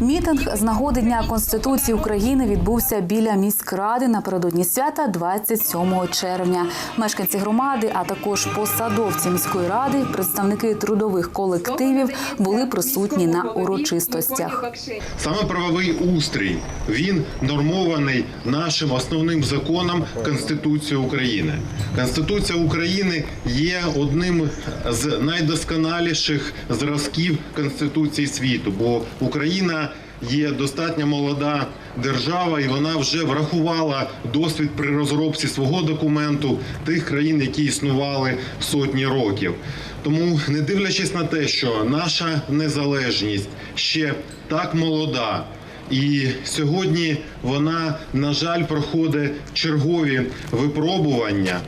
Мітинг з нагоди Дня Конституції України відбувся біля міськради напередодні свята 27 червня. Мешканці громади, а також посадовці міської ради, представники трудових колективів були присутні на урочистостях. Саме правовий устрій він нормований нашим основним законом Конституції України. Конституція України є одним з найдосконаліших зразків Конституції світу, бо Україна є достатньо молода держава, і вона вже врахувала досвід при розробці свого документу тих країн, які існували сотні років. Тому, не дивлячись на те, що наша незалежність ще так молода. І сьогодні вона, на жаль, проходить чергові випробування.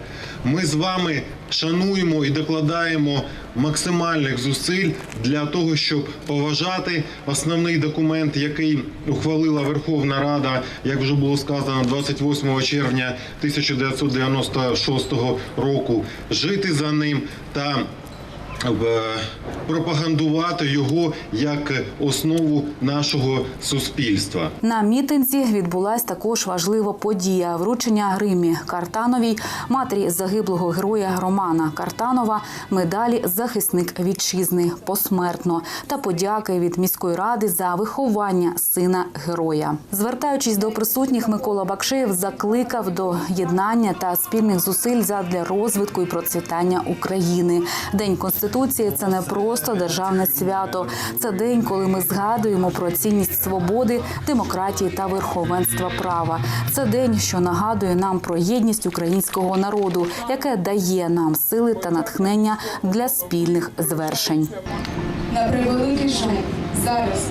Ми з вами шануємо і докладаємо максимальних зусиль для того, щоб поважати основний документ, який ухвалила Верховна Рада, як вже було сказано, 28 червня 1996 року, жити за ним та пропагандувати його як основу нашого суспільства. На мітинзі відбулась також важлива подія вручення Гримі Картановій, матері загиблого героя Романа Картанова, медалі Захисник вітчизни посмертно та подяки від міської ради за виховання сина героя. Звертаючись до присутніх, Микола Бакшеєв закликав до єднання та спільних зусиль задля розвитку і процвітання України. День конституції це не просто державне свято. Це день, коли ми згадуємо про цінність свободи, демократії та верховенства права. Це день, що нагадує нам про єдність українського народу, яке дає нам сили та натхнення для спільних звершень. На превеликий жаль, зараз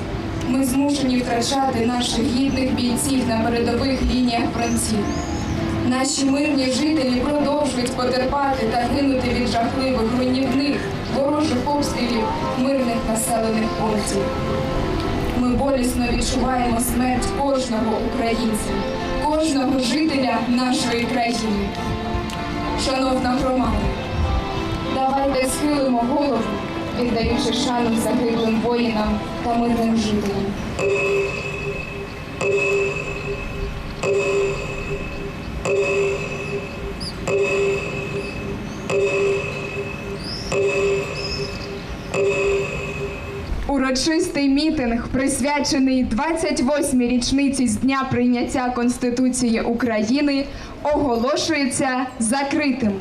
ми змушені втрачати наших гідних бійців на передових лініях фронтів. Наші мирні жителі продовжують потерпати та гинути від жахливих руйнівних ворожих обстрілів мирних населених пунктів. Ми болісно відчуваємо смерть кожного українця, кожного жителя нашої країни. Шановна громада, Давайте схилимо голову, віддаючи шану загиблим воїнам та мирним жителям. Урочистий мітинг, присвячений 28-й річниці з дня прийняття Конституції України, оголошується закритим.